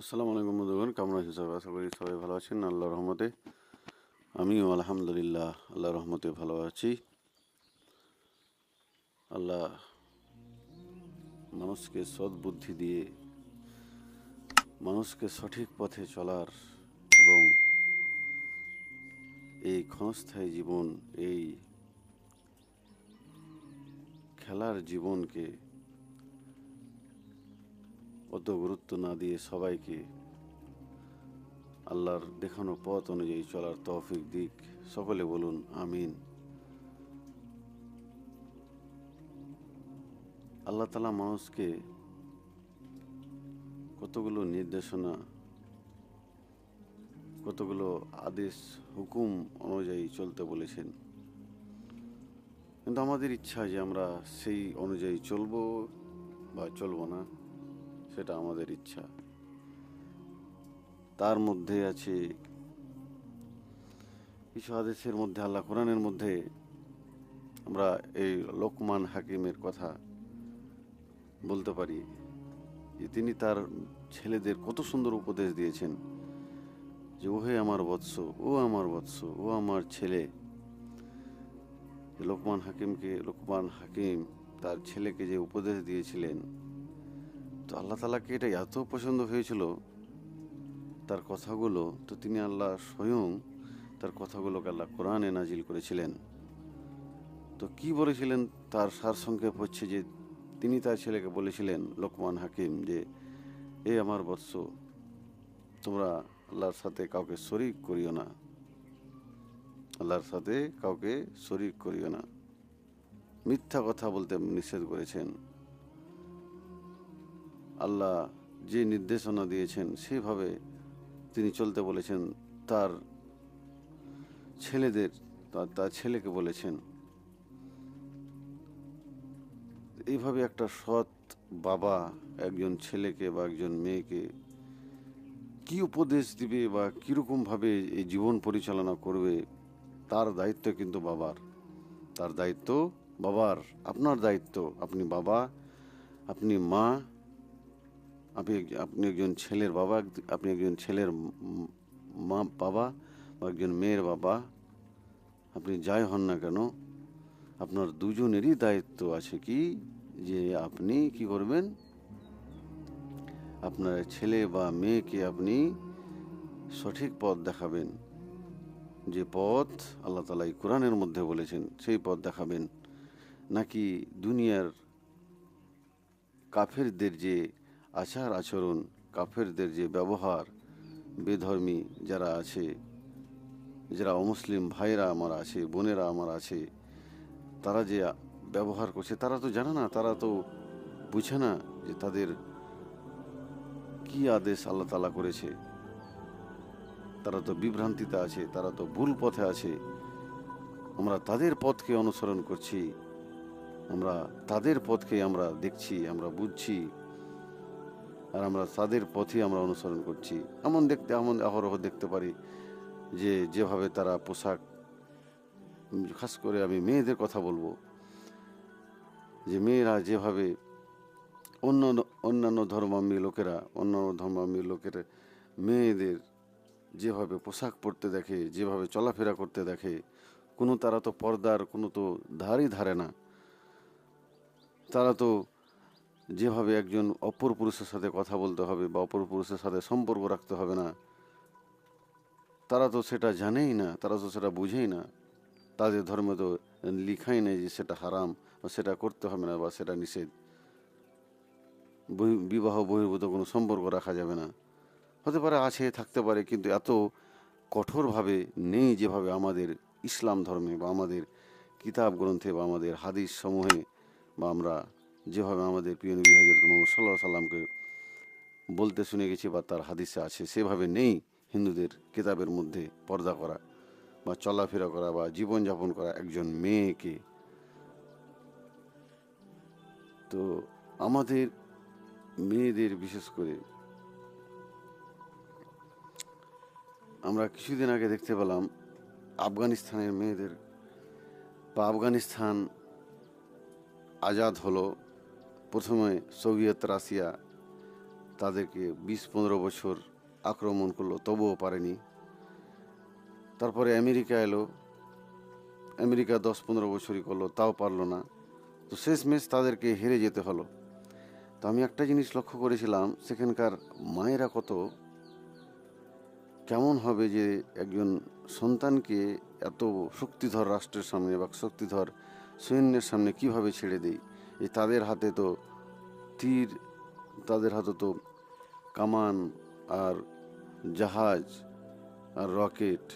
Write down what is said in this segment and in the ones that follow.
আসসালামু আলাইকুম বন্ধুগণ, কেমন আছেন সবাই? আশা করি সবাই ভালো আছেন, আল্লাহর রহমতে। আমিও আলহামদুলিল্লাহ, আল্লাহর রহমতে ভালো আছি। আল্লাহ মানুষকে সদ্বুদ্ধি দিয়ে মানুষকে সঠিক পথে চলার এবং এই ক্ষণস্থায়ী জীবন, এই খেলার জীবনকে অত গুরুত্ব না দিয়ে সবাইকে আল্লাহর দেখানো পথ অনুযায়ী চলার তৌফিক দিক। সকলে বলুন, আমিন। আল্লাহ তালা মানুষকে কতগুলো নির্দেশনা, কতগুলো আদেশ, হুকুম অনুযায়ী চলতে বলেছেন। কিন্তু আমাদের ইচ্ছা যে আমরা সেই অনুযায়ী চলবো বা চলবো না। সেটা আমাদের ইচ্ছা। তার মধ্যে আছে কিছু আদেশের মধ্যে, আল্লাহ কোরআনের মধ্যে আমরা এই লোকমান হাকিমের কথা বলতে পারি যে তিনি তার ছেলেদের কত সুন্দর উপদেশ দিয়েছেন যে, ওহে আমার বৎস, ও আমার বৎস, ও আমার ছেলে। লোকমান হাকিমকে, লোকমান হাকিম তার ছেলেকে যে উপদেশ দিয়েছিলেন তো আল্লাহ তালাকে এটা এত পছন্দ হয়েছিল, তার কথাগুলো, তো তিনি আল্লাহ স্বয়ং তার কথাগুলোকে আল্লাহ কোরআনে নাজিল করেছিলেন। তো কি বলেছিলেন? তার সার সংক্ষেপ হচ্ছে যে, তিনি তার ছেলেকে বলেছিলেন, লোকমান হাকিম যে, এ আমার বৎস, তোমরা আল্লাহর সাথে কাউকে শরিক করিও না। আল্লাহর সাথে কাউকে শরিক করিও না। মিথ্যা কথা বলতে নিষেধ করেছেন। আল্লাহ যে নির্দেশনা দিয়েছেন, সেভাবে তিনি চলতে বলেছেন। তার ছেলেদের, তার ছেলেকে বলেছেন, এইভাবে একটা সৎ বাবা একজন ছেলেকে বা একজন মেয়েকে কি উপদেশ দিবে বা কীরকমভাবে এই জীবন পরিচালনা করবে, তার দায়িত্ব কিন্তু বাবার। তার দায়িত্ব বাবার, আপনার দায়িত্ব। আপনি বাবা, আপনি মা আপনি আপনি একজন ছেলের বাবা, আপনি একজন ছেলের মা বাবা বা একজন মেয়ের বাবা, আপনি যাই হন না কেন, আপনার দুজনেরই দায়িত্ব আছে কি যে আপনি কি করবেন? আপনার ছেলে বা মেয়েকে আপনি সঠিক পথ দেখাবেন। যে পথ আল্লাহ তালা কোরআনের মধ্যে বলেছেন, সেই পথ দেখাবেন। নাকি দুনিয়ার কাফেরদের যে আচার আচরণ, কাফেরদের যে ব্যবহার, বেধর্মী যারা আছে, যারা অমুসলিম ভাইরা আমার আছে, বোনেরা আমার আছে, তারা যে ব্যবহার করছে, তারা তো জানে না, তারা তো বুঝে না যে তাদের কি আদেশ আল্লাহ তালা করেছে। তারা তো বিভ্রান্তিতে আছে, তারা তো ভুল পথে আছে। আমরা তাদের পথকে অনুসরণ করছি, আমরা তাদের পথকে আমরা দেখছি, আমরা বুঝছি। আর আমরা তাদের পথে আমরা অনুসরণ করছি। এমন দেখতে, এমন অহরহ দেখতে পারি যে, যেভাবে তারা পোশাক, খাস করে আমি মেয়েদের কথা বলব, যে মেয়েরা যেভাবে অন্য, অন্যান্য ধর্মাম্বী লোকেরা, অন্যান্য ধর্মাম্বী লোকের মেয়েদের যেভাবে পোশাক পরতে দেখে, যেভাবে চলাফেরা করতে দেখে, কোনো তারা তো পর্দার, কোনো তো ধারই ধারে না। তারা তো যেভাবে একজন অপর পুরুষের সাথে কথা বলতে হবে বা অপর পুরুষের সাথে সম্পর্ক রাখতে হবে না, তারা তো সেটা জানেই না, তারা তো সেটা বুঝেই না। তাদের ধর্মে তো লিখাই নেই যে সেটা হারাম বা সেটা করতে হবে না বা সেটা নিষেধ। বহি- বিবাহ বহির্ভূত কোনো সম্পর্ক রাখা যাবে না। হতে পারে আছে, থাকতে পারে, কিন্তু এত কঠোরভাবে নেই যেভাবে আমাদের ইসলাম ধর্মে বা আমাদের কিতাব গ্রন্থে বা আমাদের হাদিস সমূহে বা আমরা যেভাবে আমাদের প্রিয় নবী হজরত মোহাম্মদ সাল্লাহ সাল্লামকে বলতে শুনে গেছি বা তার হাদিসে আছে, সেভাবে নেই হিন্দুদের কিতাবের মধ্যে পর্দা করা বা চলাফেরা করা বা জীবনযাপন করা একজন মেয়েকে। তো আমাদের মেয়েদের বিশেষ করে আমরা কিছুদিন আগে দেখতে পেলাম আফগানিস্তানের মেয়েদের, বা আফগানিস্তান আজাদ হলো প্রথমে সোভিয়েত রাশিয়া তাদেরকে বিশ পনেরো বছর আক্রমণ করল, তবুও পারেনি। তারপরে আমেরিকা এলো, আমেরিকা দশ পনেরো বছরই করল, তাও পারল না। তো শেষ শেষমেশ তাদেরকে হেরে যেতে হলো। তো আমি একটা জিনিস লক্ষ্য করেছিলাম, সেখানকার মায়েরা কত, কেমন হবে যে একজন সন্তানকে এত শক্তিধর রাষ্ট্রের সামনে বা শক্তিধর সৈন্যের সামনে কীভাবে ছেড়ে দেয় যে তাদের হাতে তো তীর, তাদের হাতে তো কামান আর জাহাজ আর রকেট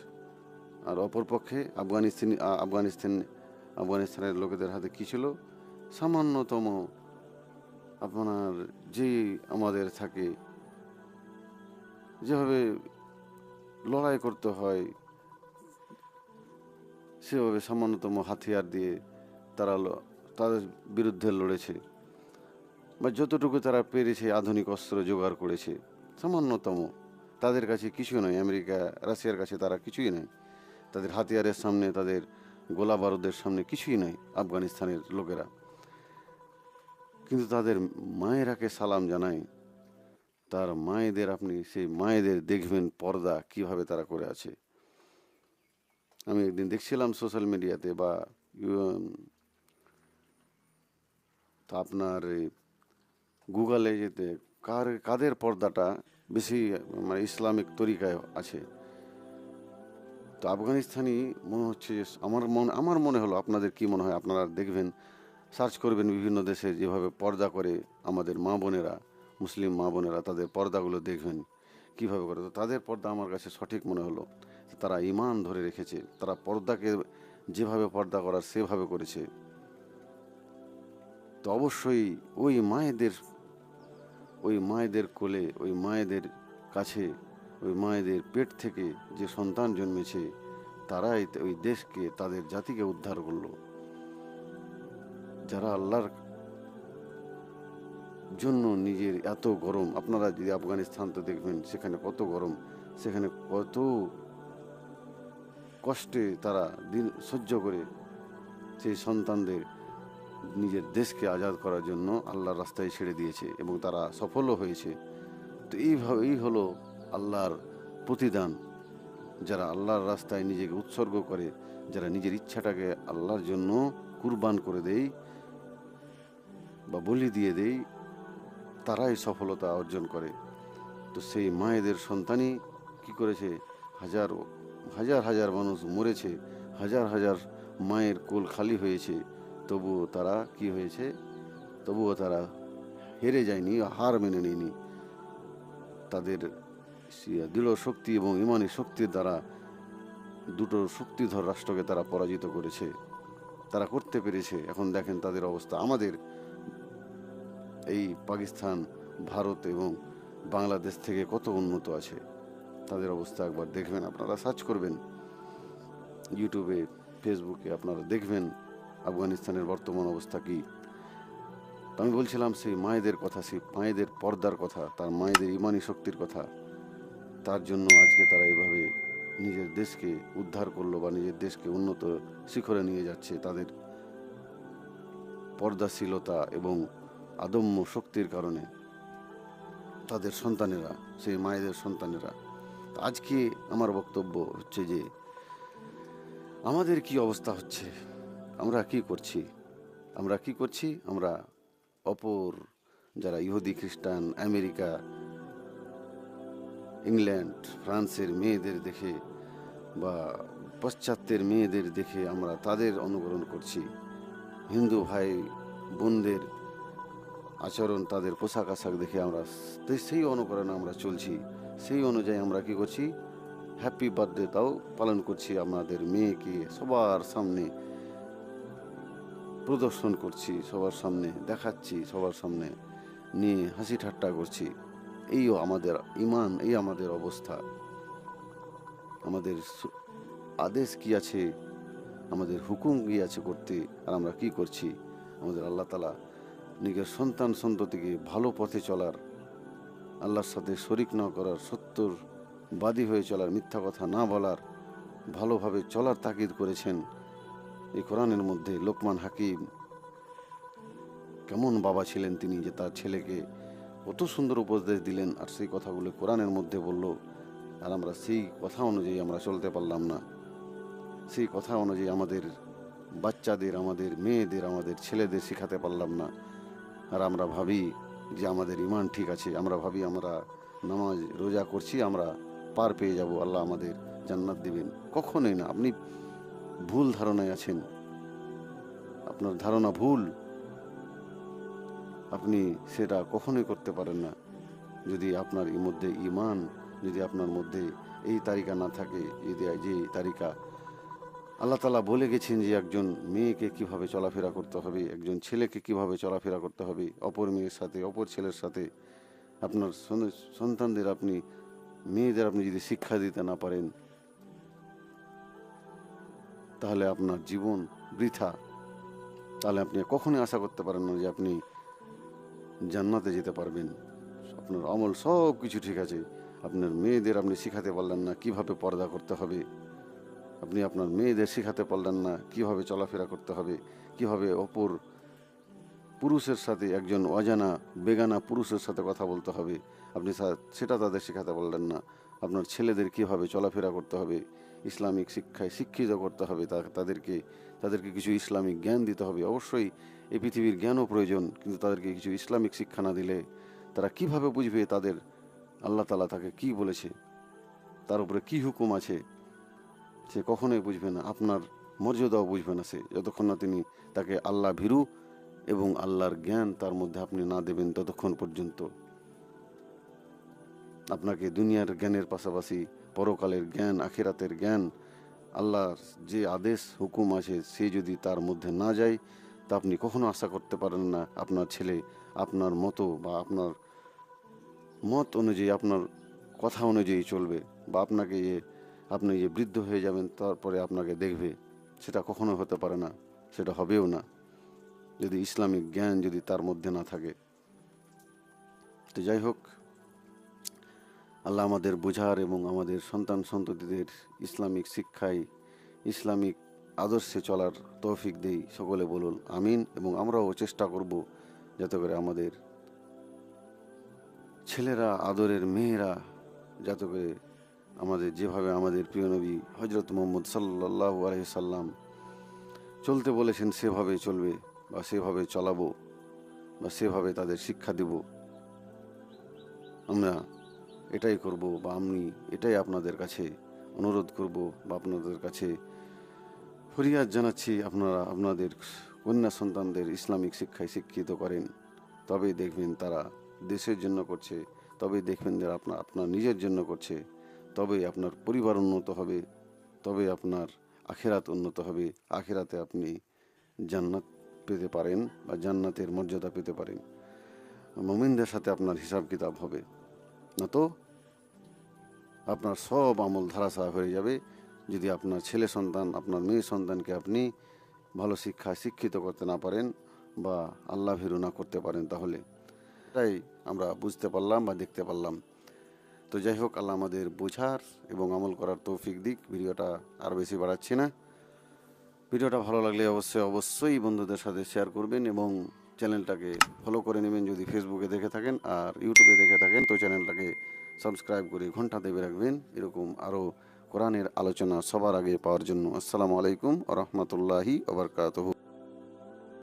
আর অপরপক্ষে আফগানিস্তান আফগানিস্তান, আফগানিস্তানের লোকেদের হাতে কী ছিল? সামান্যতম আপনার যে আমাদের থাকে, যেভাবে লড়াই করতে হয়, সেভাবে সামান্যতম হাতিয়ার দিয়ে তারা তাদের বিরুদ্ধে লড়েছে বা যতটুকু তারা পেরেছে আধুনিক অস্ত্র জোগাড় করেছে, সামান্যতম। তাদের কাছে কিছু নয়, আমেরিকা, রাশিয়ার কাছে তারা কিছুই নয়। তাদের হাতিয়ারের সামনে, তাদের গোলা বারুদের সামনে কিছুই নয় আফগানিস্তানের লোকেরা। কিন্তু তাদের মায়েরাকে সালাম জানায়, তার মায়েদের আপনি সেই মায়েদের দেখবেন পর্দা কীভাবে তারা করে আছে। আমি একদিন দেখছিলাম সোশ্যাল মিডিয়াতে বা তো আপনার এই গুগলে যেতে, কার, কাদের পর্দাটা বেশি মানে ইসলামিক তরিকায় আছে? তো আফগানিস্তানি মনে হচ্ছে যে, আমার মনে আমার মনে হলো আপনাদের কি মনে হয়? আপনারা দেখবেন, সার্চ করবেন বিভিন্ন দেশে যেভাবে পর্দা করে আমাদের মা বোনেরা, মুসলিম মা বোনেরা তাদের পর্দাগুলো দেখবেন, কীভাবে করে। তো তাদের পর্দা আমার কাছে সঠিক মনে হলো তারা ইমান ধরে রেখেছে, তারা পর্দাকে যেভাবে পর্দা করার, সেভাবে করেছে। তো অবশ্যই ওই মায়েদের ওই মায়েদের কোলে, ওই মায়েদের কাছে, ওই মায়েদের পেট থেকে যে সন্তান জন্মেছে, তারাই ওই দেশকে, তাদের জাতিকে উদ্ধার করল। যারা আল্লাহর জন্য নিজের এত গরম, আপনারা যদি আফগানিস্তান তো দেখবেন, সেখানে কত গরম, সেখানে কত কষ্টে তারা দিন সহ্য করে, সেই সন্তানদের নিজের দেশকে আজাদ করার জন্য আল্লাহর রাস্তায় ছেড়ে দিয়েছে এবং তারা সফলও হয়েছে। তো এইভাবেই এই হলো আল্লাহর প্রতিদান। যারা আল্লাহর রাস্তায় নিজেকে উৎসর্গ করে, যারা নিজের ইচ্ছাটাকে আল্লাহর জন্য কুরবান করে দেয় বা বলি দিয়ে দেই তারাই সফলতা অর্জন করে। তো সেই মায়েদের সন্তানই কি করেছে? হাজার হাজার হাজার মানুষ মরেছে, হাজার হাজার মায়ের কোল খালি হয়েছে। তবুও তারা কি হয়েছে? তবুও তারা হেরে যায়নি, হার মেনে নেয়নি। তাদের দৃঢ় শক্তি এবং ইমানি শক্তির দ্বারা দুটো শক্তিধর রাষ্ট্রকে তারা পরাজিত করেছে। তারা করতে পেরেছে। এখন দেখেন তাদের অবস্থা। আমাদের এই পাকিস্তান, ভারত এবং বাংলাদেশ থেকে কত উন্নত আছে? তাদের অবস্থা একবার দেখবেন। আপনারা সার্চ করবেন ইউটিউবে, ফেসবুকে আপনারা দেখবেন। আফগানিস্তানের বর্তমান অবস্থা কি? আমি বলছিলাম, সেই মায়েদের কথা, সেই মায়েদের পর্দার কথা, তার মায়েদের ইমানি শক্তির কথা, তার জন্য আজকে তারা এভাবে নিজের দেশকে উদ্ধার করল বা নিজের দেশকে উন্নত শিখরে নিয়ে যাচ্ছে, তাদের পর্দাশীলতা এবং আদম্য শক্তির কারণে তাদের সন্তানেরা, সেই মায়েদের সন্তানেরা। আজকে আমার বক্তব্য হচ্ছে যে, আমাদের কি অবস্থা হচ্ছে? আমরা কি করছি? আমরা কি করছি? আমরা অপর যারা ইহুদি, খ্রিস্টান, আমেরিকা, ইংল্যান্ড, ফ্রান্সের মেয়েদের দেখে বা পাশ্চাত্যের মেয়েদের দেখে আমরা তাদের অনুকরণ করছি। হিন্দু ভাই বোনদের আচরণ, তাদের পোশাক আশাক দেখে আমরা সেই অনুকরণে আমরা চলছি। সেই অনুযায়ী আমরা কি করছি? হ্যাপি বার্থডে তাও পালন করছি। আমাদের মেয়েকে সবার সামনে প্রদর্শন করছি সবার সামনে, দেখাচ্ছি সবার সামনে, নিয়ে হাসি ঠাট্টা করছি। এইও আমাদের ইমান, এই আমাদের অবস্থা। আমাদের আদেশ কি আছে? আমাদের হুকুম কি আছে করতে? আর আমরা কি করছি? আমাদের আল্লাহ তালা নিজের সন্তান সন্ততিকে ভালো পথে চলার, আল্লাহর সাথে শরিক না করার সত্যর বাদী হয়ে চলার, মিথ্যা কথা না বলার, ভালোভাবে চলার তাকিদ করেছেন। এই কোরআনের মধ্যে লোকমান হাকিম কেমন বাবা ছিলেন তিনি যে তার ছেলেকে কত সুন্দর উপদেশ দিলেন আর সেই কথাগুলো কোরআনের মধ্যে বলল আর আমরা সেই কথা অনুযায়ী আমরা চলতে পারলাম না। সেই কথা অনুযায়ী আমাদের বাচ্চাদের, আমাদের মেয়েদের, আমাদের ছেলেদের শেখাতে পারলাম না। আর আমরা ভাবি যে আমাদের ইমান ঠিক আছে, আমরা ভাবি আমরা নামাজ, রোজা করছি, আমরা পার পেয়ে যাব, আল্লাহ আমাদের জান্নাত দিবেন। কখনোই না। আপনি ভুল ধারণায় আছেন। আপনার ধারণা ভুল। আপনি সেটা কখনোই করতে পারেন না। যদি আপনার মধ্যে ইমান যদি আপনার মধ্যে এই তালিকা না থাকে যদি যে তালিকা আল্লাহ তালা বলে গেছেন যে একজন মেয়েকে কীভাবে চলাফেরা করতে হবে, একজন ছেলেকে কীভাবে চলাফেরা করতে হবে, অপর মেয়ের সাথে, অপর ছেলের সাথে। আপনার সন্তানদের আপনি মেয়েদের আপনি যদি শিক্ষা দিতে না পারেন তাহলে আপনার জীবন বৃথা। তাহলে আপনি কখনোই আশা করতে পারেন না যে আপনি জান্নাতে যেতে পারবেন। আপনার আমল সব কিছু ঠিক আছে। আপনার মেয়েদের আপনি শিখাতে পারলেন না কীভাবে পর্দা করতে হবে। আপনি আপনার মেয়েদের শেখাতে পারলেন না কীভাবে চলাফেরা করতে হবে। কীভাবে অপর পুরুষের সাথে একজন অজানা, বেগানা পুরুষের সাথে কথা বলতে হবে। আপনি সেটা তাদের শেখাতে পারলেন না। আপনার ছেলেদের কীভাবে চলাফেরা করতে হবে, ইসলামিক শিক্ষায় শিক্ষিত করতে হবে তাদেরকে তাদেরকে কিছু ইসলামিক জ্ঞান দিতে হবে। অবশ্যই এই পৃথিবীর জ্ঞানও প্রয়োজন, কিন্তু তাদেরকে কিছু ইসলামিক শিক্ষা না দিলে তারা কীভাবে বুঝবে তাদের আল্লাহ তালা তাকে কি বলেছে, তার উপরে কি হুকুম আছে, সে কখনোই বুঝবে না, আপনার মর্যাদাও বুঝবে না সে। যতক্ষণ না তিনি তাকে আল্লাহ ভীরু এবং আল্লাহর জ্ঞান তার মধ্যে আপনি না দেবেন ততক্ষণ পর্যন্ত। আপনাকে দুনিয়ার জ্ঞানের পাশাপাশি পরকালের জ্ঞান, আখিরাতের জ্ঞান, আল্লাহর যে আদেশ, হুকুম আছে, সে যদি তার মধ্যে না যায়, তা আপনি কখনো আশা করতে পারেন না। আপনার ছেলে আপনার মতো বা আপনার মত অনুযায়ী, আপনার কথা অনুযায়ী চলবে বা আপনাকে যে, আপনি যে বৃদ্ধ হয়ে যাবেন, তারপরে আপনাকে দেখবে, সেটা কখনো হতে পারে না, সেটা হবেও না। যদি ইসলামিক জ্ঞান যদি তার মধ্যে না থাকে। তো যাই হোক আল্লাহ আমাদের বোঝার এবং আমাদের সন্তান সন্ততিদের ইসলামিক শিক্ষায়, ইসলামিক আদর্শে চলার তৌফিক দেই সকলে বলুন, আমিন। এবং আমরাও চেষ্টা করব যাতে করে আমাদের ছেলেরা, আদরের মেয়েরা যাতে করে আমাদের যেভাবে আমাদের প্রিয় নবী হজরত মোহাম্মদ সাল্লাহ আলহি সাল্লাম চলতে বলেছেন সেভাবে চলবে বা সেভাবে চলাবো বা সেভাবে তাদের শিক্ষা দেব। আমরা এটাই করব বা আমি এটাই আপনাদের কাছে অনুরোধ করব বা আপনাদের কাছে ফরিয়াদ জানাচ্ছি আপনারা, আপনাদের কন্যা সন্তানদের ইসলামিক শিক্ষায় শিক্ষিত করেন। তবেই দেখবেন তারা দেশের জন্য করছে, তবেই দেখবেন যে আপনার আপনার নিজের জন্য করছে, তবেই আপনার পরিবার উন্নত হবে তবে আপনার আখেরাত উন্নত হবে। আখেরাতে আপনি জান্নাত পেতে পারেন বা জান্নাতের মর্যাদা পেতে পারেন। মমিনদের সাথে আপনার হিসাব কিতাব হবে। না তো? আপনার সব আমল ধারাসা হয়ে যাবে। যদি আপনার ছেলে সন্তান, আপনার মেয়ে সন্তানকে আপনি ভালো শিক্ষা শিক্ষিত করতে না পারেন বা আল্লাহ ভীরু না করতে পারেন তাহলে। তাই আমরা বুঝতে পারলাম বা দেখতে পারলাম। তো যাই হোক, আল্লাহ আমাদের বোঝার এবং আমল করার তৌফিক দিক। ভিডিওটা আর বেশি বাড়াচ্ছি না। ভিডিওটা ভালো লাগলে অবশ্যই অবশ্যই বন্ধুদের সাথে শেয়ার করবেন এবং চ্যানেলটাকে ফলো করে নেবেন। যদি ফেসবুকে দেখে থাকেন আর ইউটিউবে দেখে থাকেন, তো চ্যানেলটাকে সাবস্ক্রাইব করে ঘণ্টা দেবে রাখবেন। এরকম আরও কোরআনের আলোচনা সবার আগে পাওয়ার জন্য। আসসালামু আলাইকুম আ রহমতুল্লাহি ওবরকাতহু